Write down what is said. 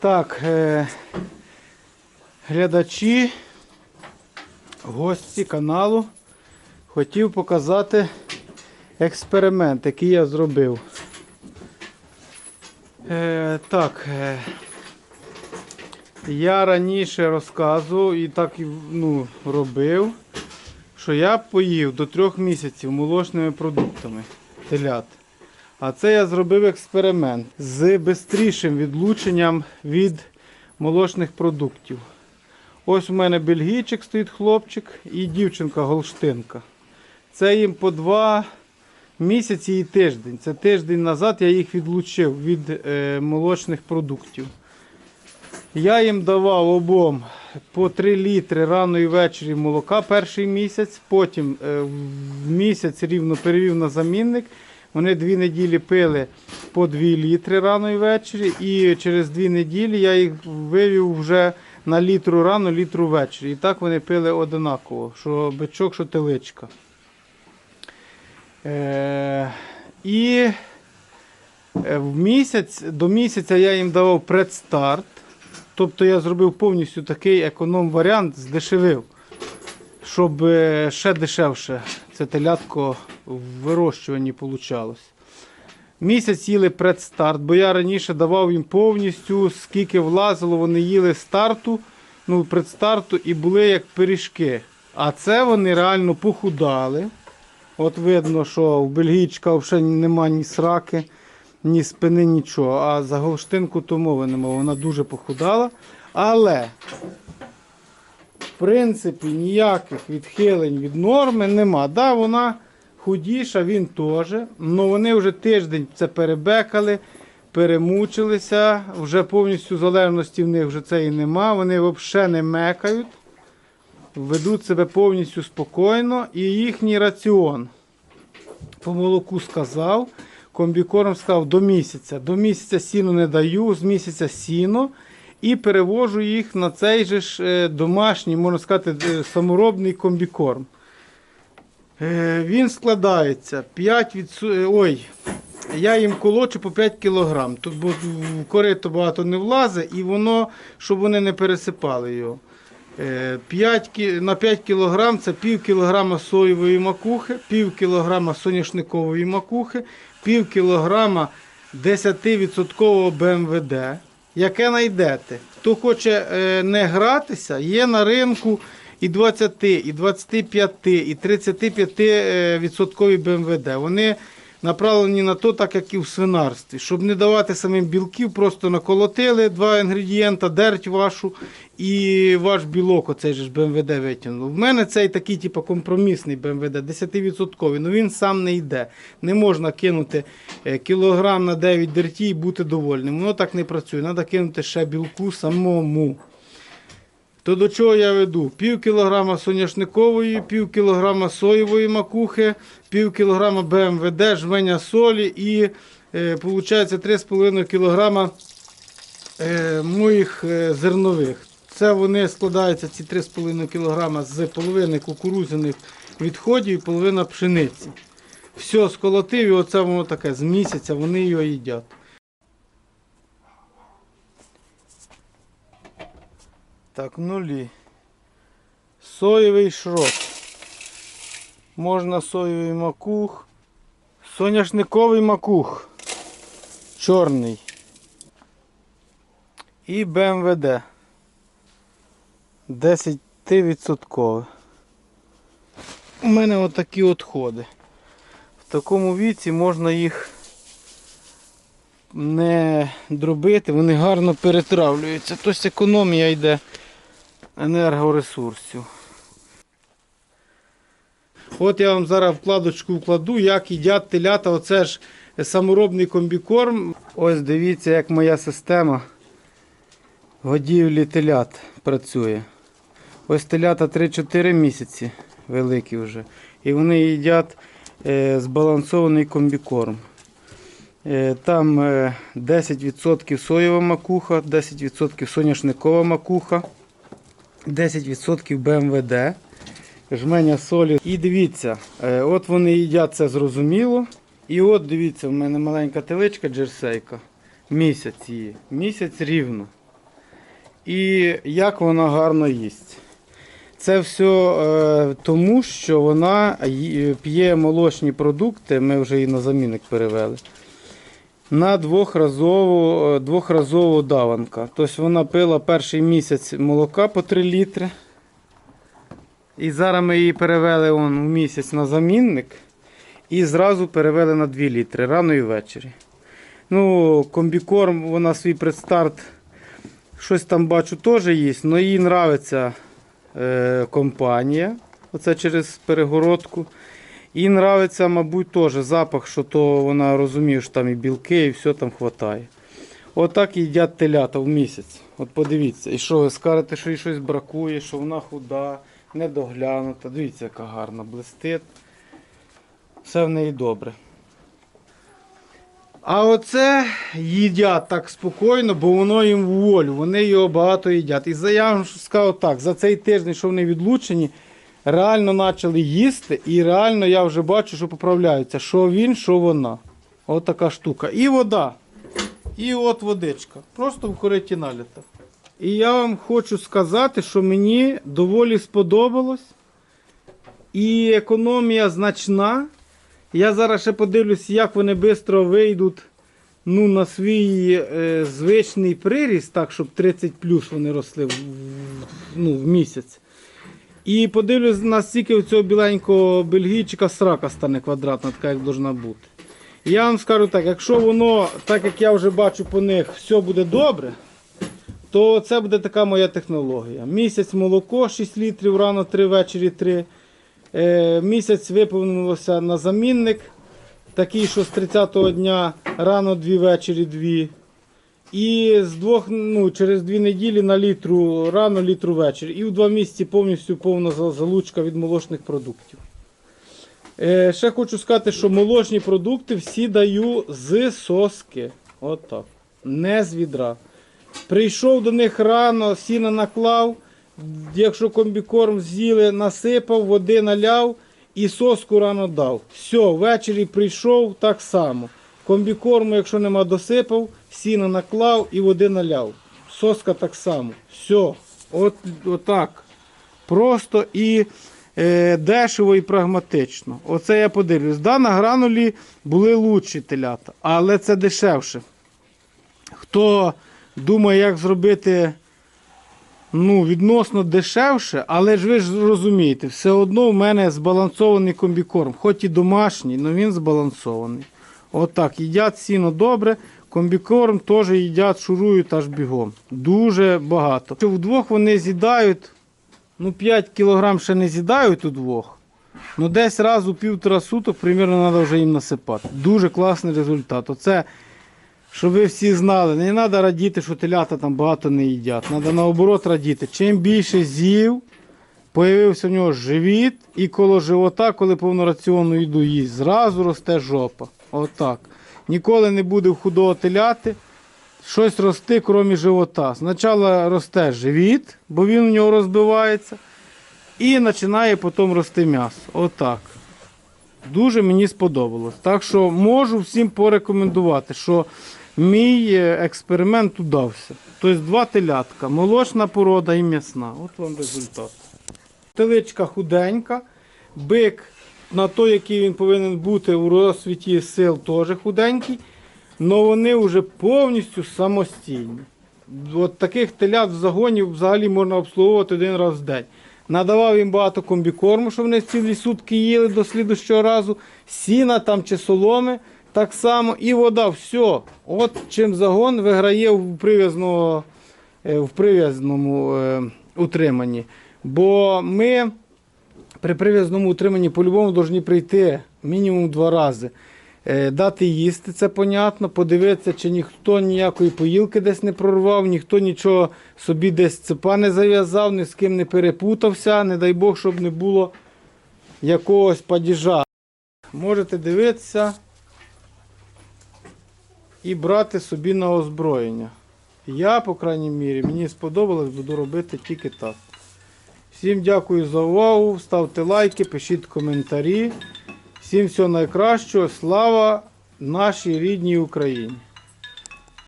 Так, е, глядачі, гості каналу, хотів показати експеримент, який я зробив. Е, так, е, я раніше розказував і так ну, робив, що я поїв до трьох місяців молочними продуктами телят. А це я зробив експеримент з бистрішим відлученням від молочних продуктів. Ось у мене бельгійчик стоїть хлопчик і дівчинка голштинка. Це їм по два місяці і тиждень. Це тиждень назад я їх відлучив від е, молочних продуктів. Я їм давав обом по 3 літри рано і ввечері молока перший місяць, потім е, в місяць рівно перевів на замінник. Вони дві неділі пили по 2 літри рано і ввечері, і через дві неділі я їх вивів вже на літру рано, літру ввечері. І так вони пили одинаково, що бичок, що теличка. Е, і е, в місяць, до місяця я їм давав предстарт. Тобто я зробив повністю такий економ-варіант, здешевив, щоб е, ще дешевше це телятко в вирощуванні вийшло. Місяць їли предстарт, бо я раніше давав їм повністю, скільки влазило, вони їли старту, ну, предстарту і були як пиріжки. А це вони реально похудали. От видно, що в бельгійчика взагалі нема ні сраки, ні спини, нічого. А за голштинку то мови нема, вона дуже похудала. Але, принципі, ніяких відхилень від норми нема. Да, вона худіша, він теж. але вони вже тиждень це перебекали, перемучилися. Вже повністю залежності в них вже це і нема. Вони взагалі не мекають ведуть себе повністю спокійно і їхній раціон по молоку сказав, комбікорм сказав до місяця. До місяця сіно не даю, з місяця сіно і перевожу їх на цей же ж е, домашній, можна сказати, е, саморобний комбікорм. Е, Він складається 5 відсо- е, Ой, я їм колочу по 5 кг. Тут бо в корито багато не влазить, і воно, щоб вони не пересипали його. Е, 5, на 5 кг це пів кілограма соєвої макухи, пів кілограма соняшникової макухи, пів кілограма 10% БМВД. Яке знайдете? Хто хоче е, не гратися, є на ринку і 20, і 25, і 35 е, відсоткові БМВД. Вони направлені на то, так як і в свинарстві. Щоб не давати самим білків, просто наколотили два інгредієнта, дерть вашу і ваш білок, оцей же ж БМВД витягнули. В мене цей такий, типу, компромісний БМВД, 10%, ну він сам не йде. Не можна кинути е, кілограм на 9 дерті і бути довольним. Воно так не працює. Треба кинути ще білку самому. То до чого я веду? Пів кілограма соняшникової, пів кілограма соєвої макухи, пів кілограма БМВД, жменя солі і е, виходить 3,5 кілограма е, моїх е, зернових. Це вони складаються ці 3,5 кілограма з половини кукурудзяних відходів і половина пшениці. Все сколотив і оце воно таке з місяця вони його їдять. Так, нулі. Соєвий шрот. Можна соєвий макух. Соняшниковий макух. Чорний. І БМВД. 10%. У мене отакі отходи. В такому віці можна їх не дробити, вони гарно перетравлюються. Тобто економія йде енергоресурсів. От я вам зараз вкладочку вкладу, як їдять телята. Оце ж саморобний комбікорм. Ось дивіться, як моя система годівлі телят працює. Ось телята 3-4 місяці великі вже. І вони їдять е, збалансований комбікорм. Е, Там е, 10% соєва макуха, 10% соняшникова макуха, 10% БМВД, жменя солі. І дивіться, е, от вони їдять це зрозуміло. І от дивіться, в мене маленька теличка джерсейка. Місяць її. Місяць рівно. І як вона гарно їсть. Це все е, тому, що вона п'є молочні продукти, ми вже її на замінник перевели. На двохразову, е, двохразову даванка. Тобто вона пила перший місяць молока по 3 літри. І зараз ми її перевели он, в місяць на замінник. І зразу перевели на 2 літри рано і ввечері. Ну, комбікорм, вона свій предстарт. Щось там бачу теж є, але їй подобається компанія. Оце через перегородку. І нравиться, мабуть, теж запах, що то вона розуміє, що там і білки, і все там вистачає. Отак їдять телята в місяць. От подивіться. І що ви скажете, що їй щось бракує, що вона худа, недоглянута. Дивіться, яка гарна, блистить. Все в неї добре. А оце їдять так спокійно, бо воно їм в волю. Вони його багато їдять. І за я вам сказав так, за цей тиждень, що вони відлучені, реально почали їсти, і реально я вже бачу, що поправляються. Що він, що вона. От така штука. І вода. І от водичка. Просто в кориті наліта. І я вам хочу сказати, що мені доволі сподобалось. І економія значна. Я зараз ще подивлюсь, як вони швидко вийдуть ну, на свій е, звичний приріст, так, щоб 30 плюс вони росли в, ну, в місяць. І подивлюсь, наскільки у цього біленького бельгійчика срака стане квадратна, така як должна бути. Я вам скажу так, якщо воно, так як я вже бачу по них, все буде добре, то це буде така моя технологія. Місяць молоко 6 літрів, рано 3, ввечері 3. Е, місяць виповнилося на замінник, такий, що з 30-го дня рано 2 ввечері 2. І з двох, ну, через 2 неділі на літру рано, літру ввечері. І в 2 місяці повністю повна залучка від молочних продуктів. Е, ще хочу сказати, що молочні продукти всі даю з соски. Отак. Не з відра. Прийшов до них рано, сіна наклав. Якщо комбікорм з'їли, насипав, води наляв і соску рано дав. Все, ввечері прийшов так само. Комбікорму, якщо нема досипав, сіна наклав і води наляв. Соска так само. Все. От, отак. Просто і е, дешево і прагматично. Оце я подивлюсь. Да, на гранулі були лучші телята, але це дешевше. Хто думає, як зробити ну, відносно дешевше, але ж ви ж розумієте, все одно в мене збалансований комбікорм. Хоч і домашній, але він збалансований. Отак, їдять сіно добре, комбікорм теж їдять, шурують аж бігом. Дуже багато. Що Вдвох вони з'їдають, ну 5 кг ще не з'їдають удвох. Ну десь раз у півтора суток примірно треба вже їм насипати. Дуже класний результат. Оце щоб ви всі знали, не треба радіти, що телята там багато не їдять. Треба наоборот радіти. Чим більше з'їв, появився в нього живіт, і коло живота, коли повнораціонну їду їсть, зразу росте жопа. Отак. Ніколи не буде худого теляти щось рости, крім живота. Спочатку росте живіт, бо він у нього розбивається, і починає потім рости м'ясо. Отак. Дуже мені сподобалось. Так що можу всім порекомендувати, що мій е, експеримент удався. Тобто два телятка, молочна порода і м'ясна. От вам результат. Теличка худенька, бик на той, який він повинен бути у розсвіті сил, теж худенький. але вони вже повністю самостійні. От таких телят в загоні взагалі можна обслуговувати один раз в день. Надавав їм багато комбікорму, щоб вони цілі сутки їли до слідущого разу. Сіна там чи соломи так само. І вода. Все. От чим загон виграє в прив'язного, е, в прив'язному е, утриманні. Бо ми при прив'язному утриманні по-любому повинні прийти мінімум два рази. Е, Дати їсти, це понятно, подивитися, чи ніхто ніякої поїлки десь не прорвав, ніхто нічого собі десь цепа не зав'язав, ні з ким не перепутався, не дай Бог, щоб не було якогось падіжа. Можете дивитися і брати собі на озброєння. Я, по крайній мірі, мені сподобалось, буду робити тільки так. Всім дякую за увагу. Ставте лайки, пишіть коментарі. Всім всього найкращого. Слава нашій рідній Україні!